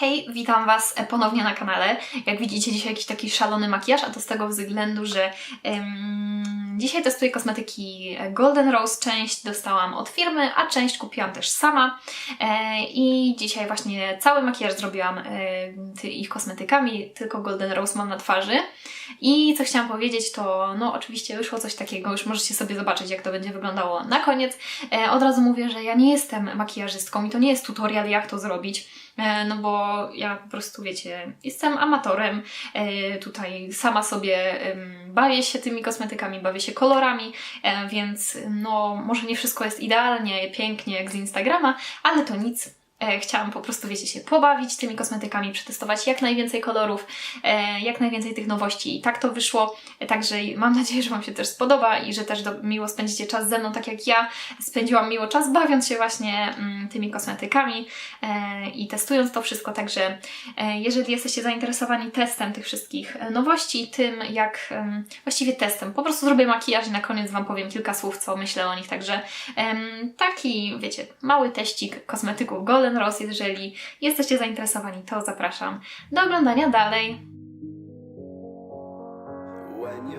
Hej, witam Was ponownie na kanale. Jak widzicie, dzisiaj jakiś taki szalony makijaż, a to z tego względu, że dzisiaj testuję kosmetyki Golden Rose. Część dostałam od firmy, a część kupiłam też sama. E, I dzisiaj właśnie cały makijaż zrobiłam e, ich kosmetykami, tylko Golden Rose mam na twarzy. I co chciałam powiedzieć, to no oczywiście wyszło coś takiego, już możecie sobie zobaczyć, jak to będzie wyglądało na koniec. E, od razu mówię, że ja nie jestem makijażystką i to nie jest tutorial, jak to zrobić. E, No bo ja po prostu, wiecie, jestem amatorem, e, tutaj sama sobie bawię się tymi kosmetykami, bawię się kolorami, e, więc no może nie wszystko jest idealnie, pięknie jak z Instagrama, ale to nic. E, Chciałam po prostu, wiecie, się pobawić tymi kosmetykami, przetestować jak najwięcej kolorów, e, jak najwięcej tych nowości i tak to wyszło. Także mam nadzieję, że Wam się też spodoba i że też miło spędzicie czas ze mną, tak jak ja spędziłam miło czas bawiąc się właśnie mm, tymi kosmetykami e, i testując to wszystko. Także jeżeli jesteście zainteresowani testem tych wszystkich nowości, tym jak właściwie testem, po prostu zrobię makijaż i na koniec Wam powiem kilka słów, co myślę o nich. Także taki, wiecie, mały teścik kosmetyków Golden Rose. Jeżeli jesteście zainteresowani, to zapraszam do oglądania dalej. When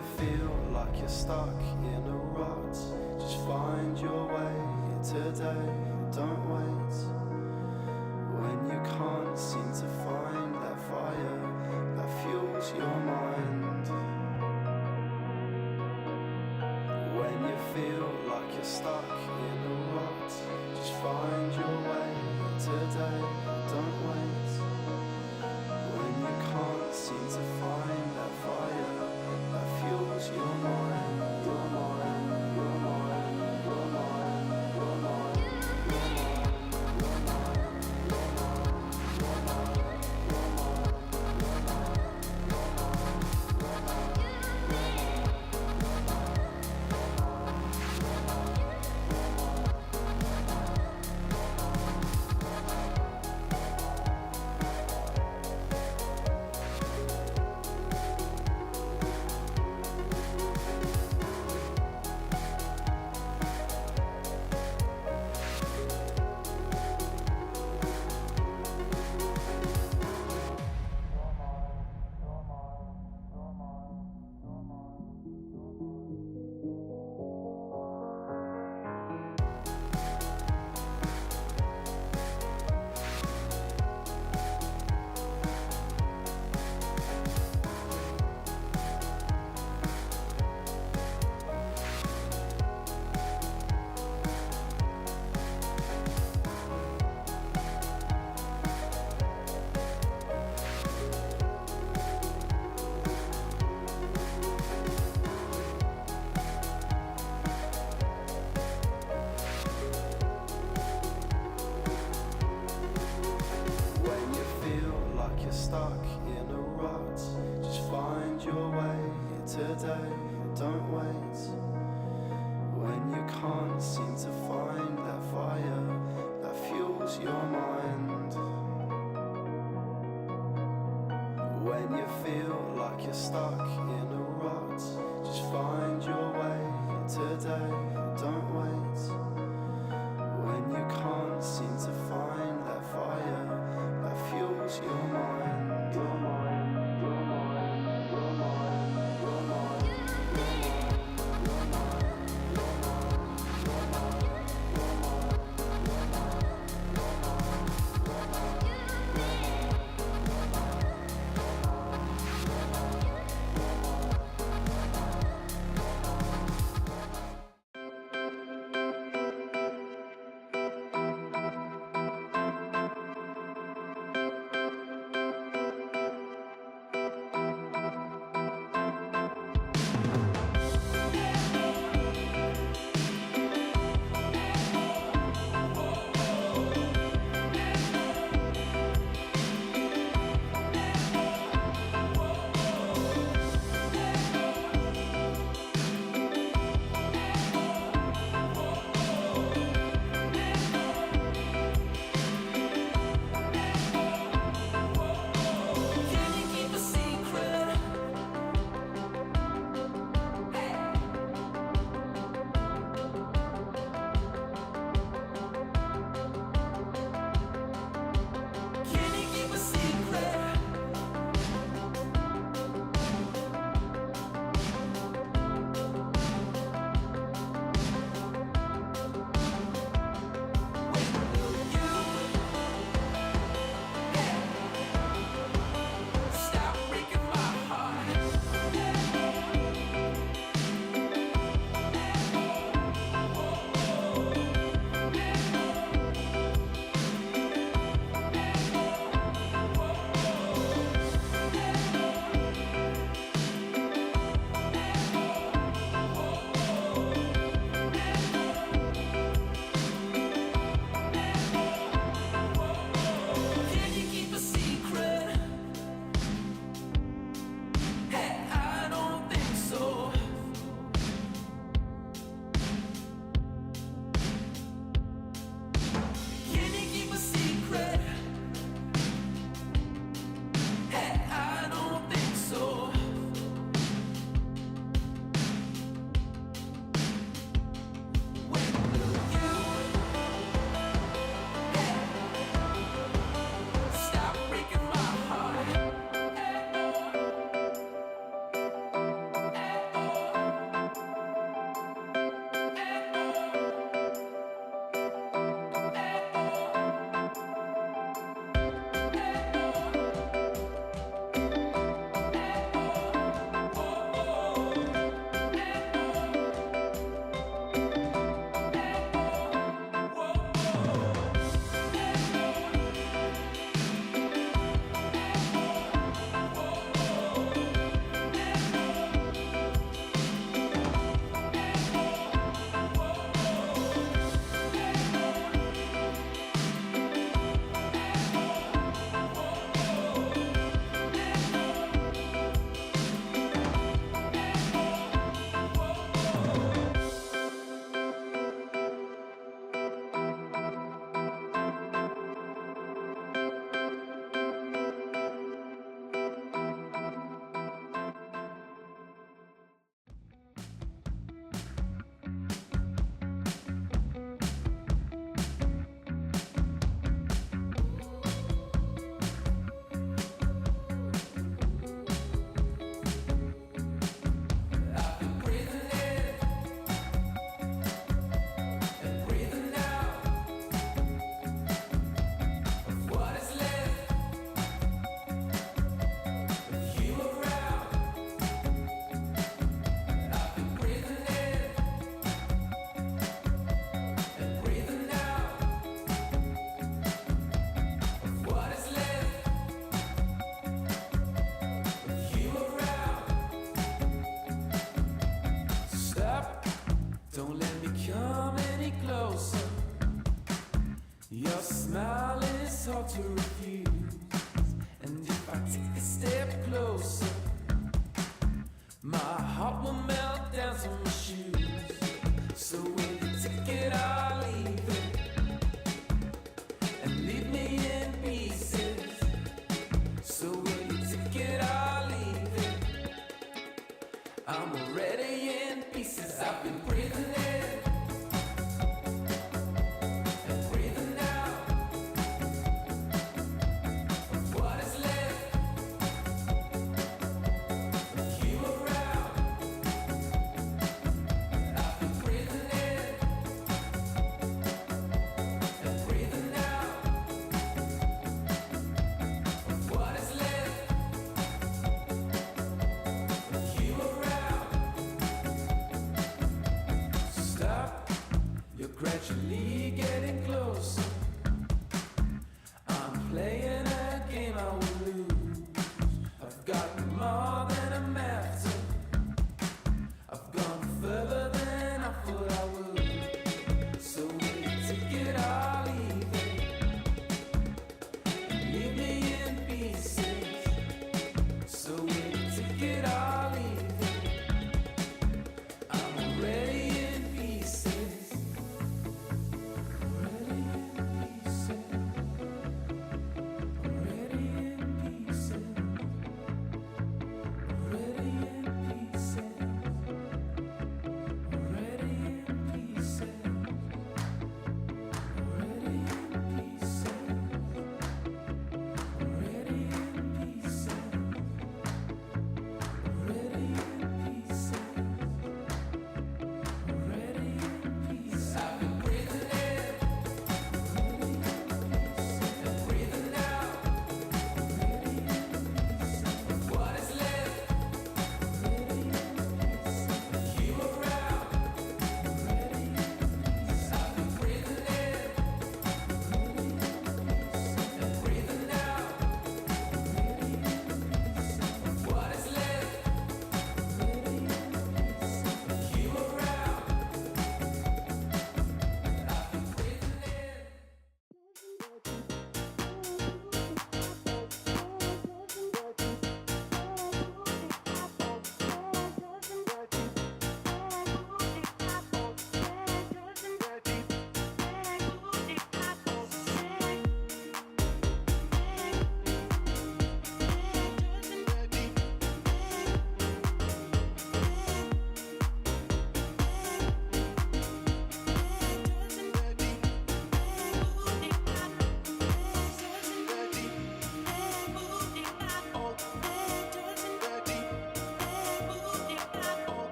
shelter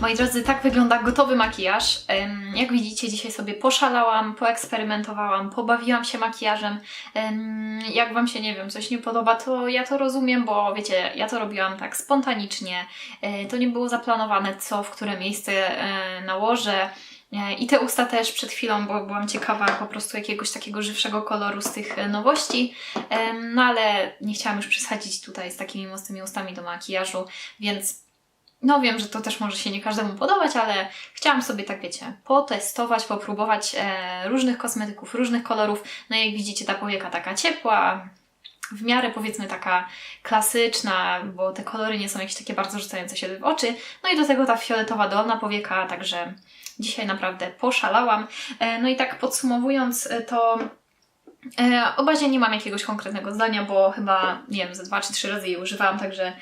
Moi drodzy, tak wygląda gotowy makijaż. Jak widzicie, dzisiaj sobie poszalałam, poeksperymentowałam, pobawiłam się makijażem. Em, Jak Wam się, nie wiem, coś nie podoba, to ja to rozumiem, bo wiecie, ja to robiłam tak spontanicznie. E, To nie było zaplanowane, co w które miejsce e, nałożę. E, I te usta też przed chwilą, bo byłam ciekawa po prostu jakiegoś takiego żywszego koloru z tych nowości. No ale nie chciałam już przesadzić tutaj z takimi mocnymi ustami do makijażu, więc no wiem, że to też może się nie każdemu podobać, ale chciałam sobie tak, wiecie, potestować, popróbować e, różnych kosmetyków, różnych kolorów. No jak widzicie, ta powieka taka ciepła, w miarę powiedzmy taka klasyczna, bo te kolory nie są jakieś takie bardzo rzucające się w oczy. No i do tego ta fioletowa dolna powieka, także dzisiaj naprawdę poszalałam. E, no i tak podsumowując e, to O bazie nie mam jakiegoś konkretnego zdania, bo chyba, nie wiem, ze dwa czy trzy razy jej używałam, także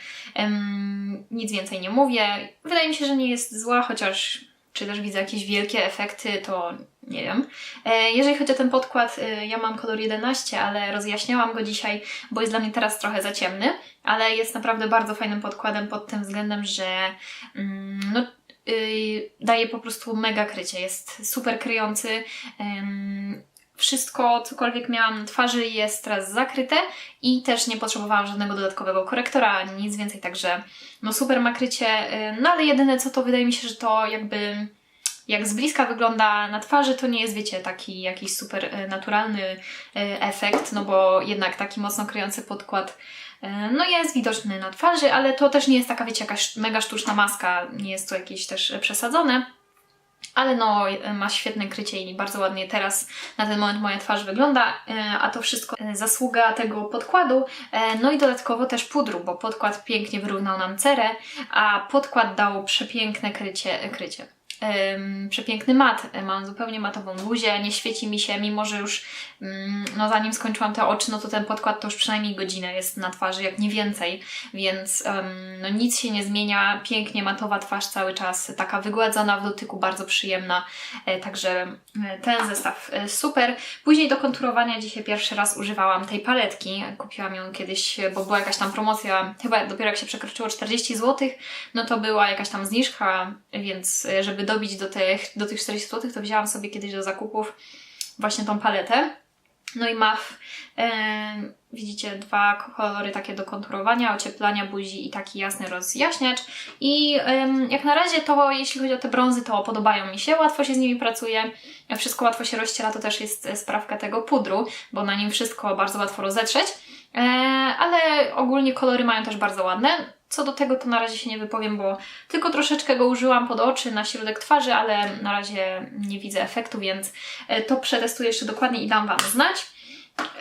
nic więcej nie mówię. Wydaje mi się, że nie jest zła, chociaż czy też widzę jakieś wielkie efekty, to nie wiem. E, jeżeli chodzi o ten podkład, e, ja mam kolor 11, ale rozjaśniałam go dzisiaj, bo jest dla mnie teraz trochę za ciemny, ale jest naprawdę bardzo fajnym podkładem pod tym względem, że mm, no, y, daje po prostu mega krycie. Jest super kryjący. Wszystko, cokolwiek miałam na twarzy jest teraz zakryte i też nie potrzebowałam żadnego dodatkowego korektora ani nic więcej, także no super ma krycie, y, no ale jedyne co to wydaje mi się, że to jakby jak z bliska wygląda na twarzy, to nie jest, wiecie, taki jakiś super y, naturalny y, efekt, no bo jednak taki mocno kryjący podkład no jest widoczny na twarzy, ale to też nie jest taka, wiecie, jakaś mega sztuczna maska, nie jest to jakieś też przesadzone. Ale no, ma świetne krycie i bardzo ładnie teraz na ten moment moja twarz wygląda, e, a to wszystko e, zasługa tego podkładu, e, no i dodatkowo też pudru, bo podkład pięknie wyrównał nam cerę, a podkład dał przepiękne krycie, krycie. Przepiękny mat, E, mam zupełnie matową buzię, nie świeci mi się, mimo że już mm, no zanim skończyłam te oczy, no to ten podkład to już przynajmniej godzinę jest na twarzy, jak nie więcej, więc no nic się nie zmienia, pięknie matowa twarz cały czas, taka wygładzona w dotyku, bardzo przyjemna, E, także e, ten zestaw super. Później do konturowania dzisiaj pierwszy raz używałam tej paletki, kupiłam ją kiedyś, bo była jakaś tam promocja, chyba dopiero jak się przekroczyło 40 zł, no to była jakaś tam zniżka, więc żeby dobić do tych, do tych 40 zł, to wzięłam sobie kiedyś do zakupów właśnie tą paletę. No i MAF, e, widzicie, dwa kolory takie do konturowania, ocieplania buzi i taki jasny rozjaśniacz. I em, jak na razie to, jeśli chodzi o te brązy, to podobają mi się, łatwo się z nimi pracuje, wszystko łatwo się rozciera, to też jest e, sprawka tego pudru, bo na nim wszystko bardzo łatwo rozetrzeć. E, ale ogólnie kolory mają też bardzo ładne. Co do tego to na razie się nie wypowiem, bo tylko troszeczkę go użyłam pod oczy, na środek twarzy, ale na razie nie widzę efektu, więc e, to przetestuję jeszcze dokładnie i dam Wam znać.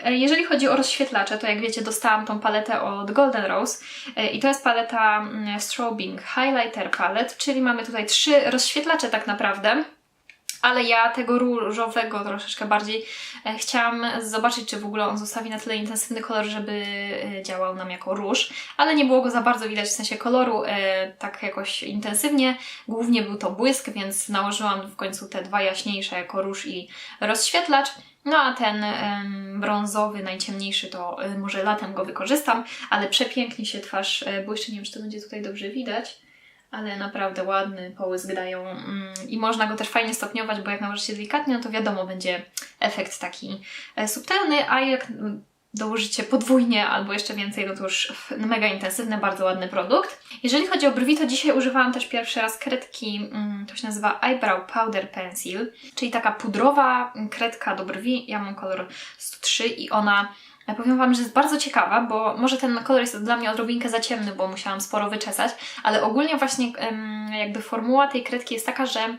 E, Jeżeli chodzi o rozświetlacze, to jak wiecie, dostałam tą paletę od Golden Rose e, i to jest paleta mm, Strobing Highlighter Palette, czyli mamy tutaj trzy rozświetlacze tak naprawdę. Ale ja tego różowego troszeczkę bardziej e, chciałam zobaczyć, czy w ogóle on zostawi na tyle intensywny kolor, żeby e, działał nam jako róż, ale nie było go za bardzo widać w sensie koloru e, tak jakoś intensywnie. Głównie był to błysk, więc nałożyłam w końcu te dwa jaśniejsze jako róż i rozświetlacz. No a ten em, brązowy, najciemniejszy, to e, może latem go wykorzystam, ale przepięknie się twarz e, błyszczy. Nie wiem, czy to będzie tutaj dobrze widać ale naprawdę ładny połysk dają mm, i można go też fajnie stopniować, bo jak nałożycie delikatnie, no to wiadomo, będzie efekt taki e, subtelny, a jak dołożycie podwójnie albo jeszcze więcej, no to już mega intensywny, bardzo ładny produkt. Jeżeli chodzi o brwi, to dzisiaj używałam też pierwszy raz kredki, mm, to się nazywa Eyebrow Powder Pencil, czyli taka pudrowa mm, kredka do brwi. Ja mam kolor 103 i ona powiem Wam, że jest bardzo ciekawa, bo może ten kolor jest dla mnie odrobinkę za ciemny, bo musiałam sporo wyczesać, ale ogólnie właśnie jakby formuła tej kredki jest taka, że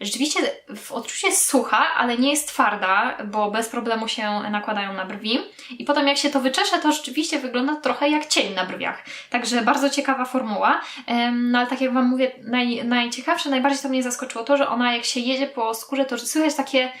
rzeczywiście w odczuciu jest sucha, ale nie jest twarda, bo bez problemu się nakładają na brwi. I potem jak się to wyczesze, to rzeczywiście wygląda trochę jak cień na brwiach. Także bardzo ciekawa formuła. No ale tak jak Wam mówię, naj, najciekawsze, najbardziej to mnie zaskoczyło to, że ona jak się jedzie po skórze, to słychać takie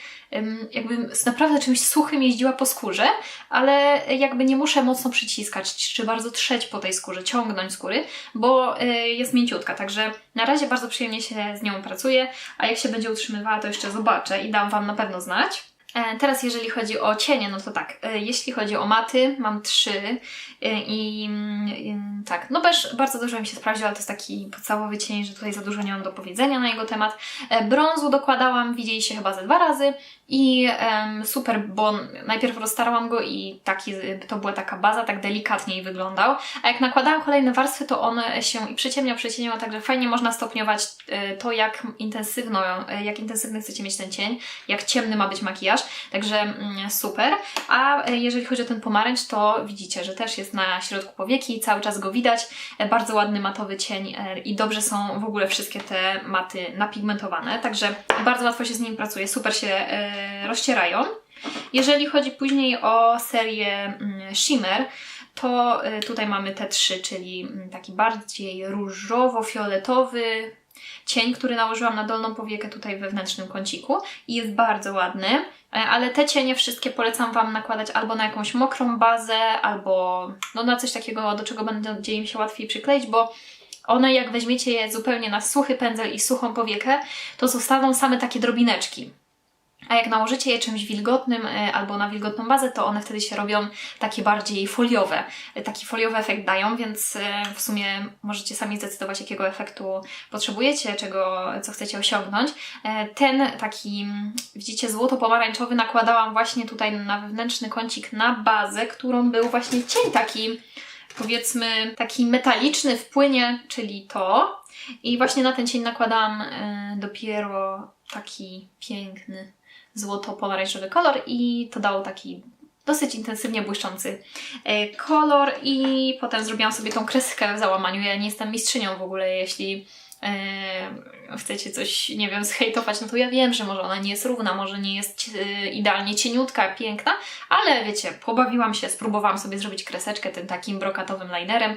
jakby naprawdę czymś suchym jeździła po skórze, ale jakby nie muszę mocno przyciskać, czy bardzo trzeć po tej skórze, ciągnąć skóry, bo y, jest mięciutka, także na razie bardzo przyjemnie się z nią pracuje, a jak się będzie utrzymywała, to jeszcze zobaczę i dam Wam na pewno znać. E, Teraz jeżeli chodzi o cienie, no to tak, e, jeśli chodzi o maty, mam trzy e, i mm, tak, no też bardzo dobrze mi się sprawdził, ale to jest taki podstawowy cień, że tutaj za dużo nie mam do powiedzenia na jego temat. Brązu dokładałam, widzieliście chyba ze dwa razy i super, bo najpierw roztarłam go i taki, to była taka baza, tak delikatniej wyglądał, a jak nakładałam kolejne warstwy, to on się i przyciemniał, przyciemniał, także fajnie można stopniować to, jak intensywno, e, jak intensywny chcecie mieć ten cień, jak ciemny ma być makijaż, także mm, super. A e, jeżeli chodzi o ten pomarańcz, to widzicie, że też jest na środku powieki, cały czas go widać, E, bardzo ładny matowy cień e, i dobrze są w ogóle wszystkie te maty napigmentowane, także bardzo łatwo się z nim pracuje, super się rozcierają. Jeżeli chodzi później o serię mm, Shimmer, to tutaj mamy te trzy, czyli mm, taki bardziej różowo-fioletowy cień, który nałożyłam na dolną powiekę tutaj w wewnętrznym kąciku i jest bardzo ładny. E, Ale te cienie wszystkie polecam Wam nakładać albo na jakąś mokrą bazę, albo no na coś takiego, do czego będzie im się łatwiej przykleić, bo one jak weźmiecie je zupełnie na suchy pędzel i suchą powiekę, to zostaną same takie drobineczki. A jak nałożycie je czymś wilgotnym e, albo na wilgotną bazę, to one wtedy się robią takie bardziej foliowe. E, Taki foliowy efekt dają, więc e, w sumie możecie sami zdecydować, jakiego efektu potrzebujecie, czego, co chcecie osiągnąć. Ten taki, widzicie, złoto-pomarańczowy nakładałam właśnie tutaj na wewnętrzny kącik na bazę, którą był właśnie cień taki, powiedzmy, taki metaliczny w płynie, czyli to. I właśnie na ten cień nakładałam dopiero taki piękny złoto-pomarańczowy kolor i to dało taki dosyć intensywnie błyszczący e, kolor i potem zrobiłam sobie tą kreskę w załamaniu. Ja nie jestem mistrzynią w ogóle, jeśli e, chcecie coś, nie wiem, zhejtować, no to ja wiem, że może ona nie jest równa, może nie jest e, idealnie cieniutka, piękna, ale wiecie, pobawiłam się, spróbowałam sobie zrobić kreseczkę tym takim brokatowym linerem,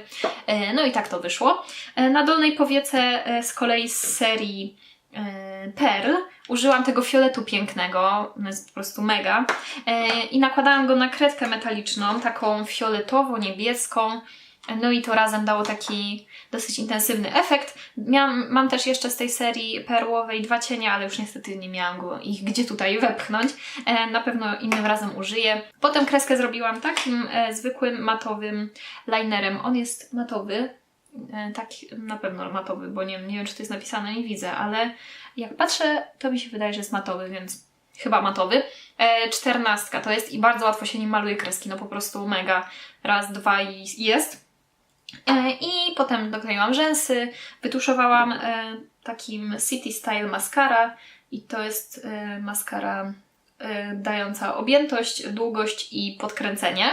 no i tak to wyszło. Na dolnej powiece z kolei z serii e, Pearl użyłam tego fioletu pięknego, on jest po prostu mega e, i nakładałam go na kredkę metaliczną, taką fioletowo-niebieską, no i to razem dało taki dosyć intensywny efekt. Miałam, mam też jeszcze z tej serii perłowej dwa cienie, ale już niestety nie miałam go ich gdzie tutaj wepchnąć. E, na pewno innym razem użyję. Potem kreskę zrobiłam takim zwykłym matowym linerem. On jest matowy, tak na pewno matowy, bo nie, nie wiem czy to jest napisane, nie widzę, ale jak patrzę, to mi się wydaje, że jest matowy, więc chyba matowy. E, czternastka to jest i bardzo łatwo się nim maluje kreski, no po prostu mega. Raz, dwa i jest. E, I potem dokleiłam rzęsy, wytuszowałam e, takim City Style Mascara i to jest e, maskara e, dająca objętość, długość i podkręcenie.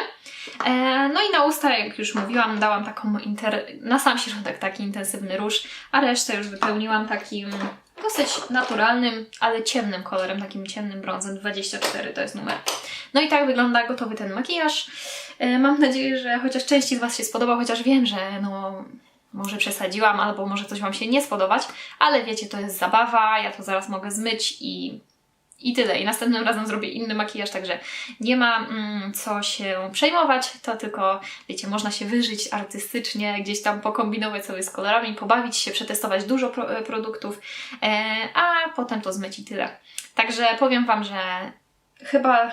E, no i na usta, jak już mówiłam, dałam taką inter... na sam środek taki intensywny róż, a resztę już wypełniłam takim dosyć naturalnym, ale ciemnym kolorem, takim ciemnym brązem 24 to jest numer. No i tak wygląda gotowy ten makijaż. E, Mam nadzieję, że chociaż części z Was się spodobał, chociaż wiem, że no może przesadziłam, albo może coś Wam się nie spodobać, ale wiecie, to jest zabawa, ja to zaraz mogę zmyć i, i tyle. I następnym razem zrobię inny makijaż, także nie ma mm, co się przejmować, to tylko, wiecie, można się wyżyć artystycznie, gdzieś tam pokombinować sobie z kolorami, pobawić się, przetestować dużo pro, e, produktów, e, a potem to zmyć i tyle. Także powiem Wam, że chyba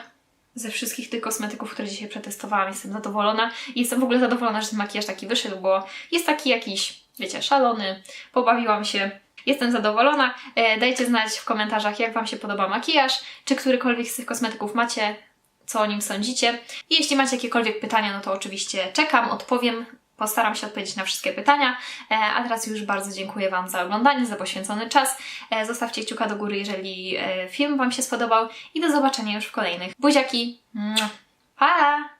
ze wszystkich tych kosmetyków, które dzisiaj przetestowałam, jestem zadowolona. I jestem w ogóle zadowolona, że ten makijaż taki wyszedł, bo jest taki jakiś, wiecie, szalony. Pobawiłam się. Jestem zadowolona. E, dajcie znać w komentarzach, jak Wam się podoba makijaż, czy którykolwiek z tych kosmetyków macie, co o nim sądzicie. I jeśli macie jakiekolwiek pytania, no to oczywiście czekam, odpowiem. Postaram się odpowiedzieć na wszystkie pytania. E, A teraz już bardzo dziękuję Wam za oglądanie, za poświęcony czas. E, Zostawcie kciuka do góry, jeżeli film Wam się spodobał. I do zobaczenia już w kolejnych. Buziaki! Pa!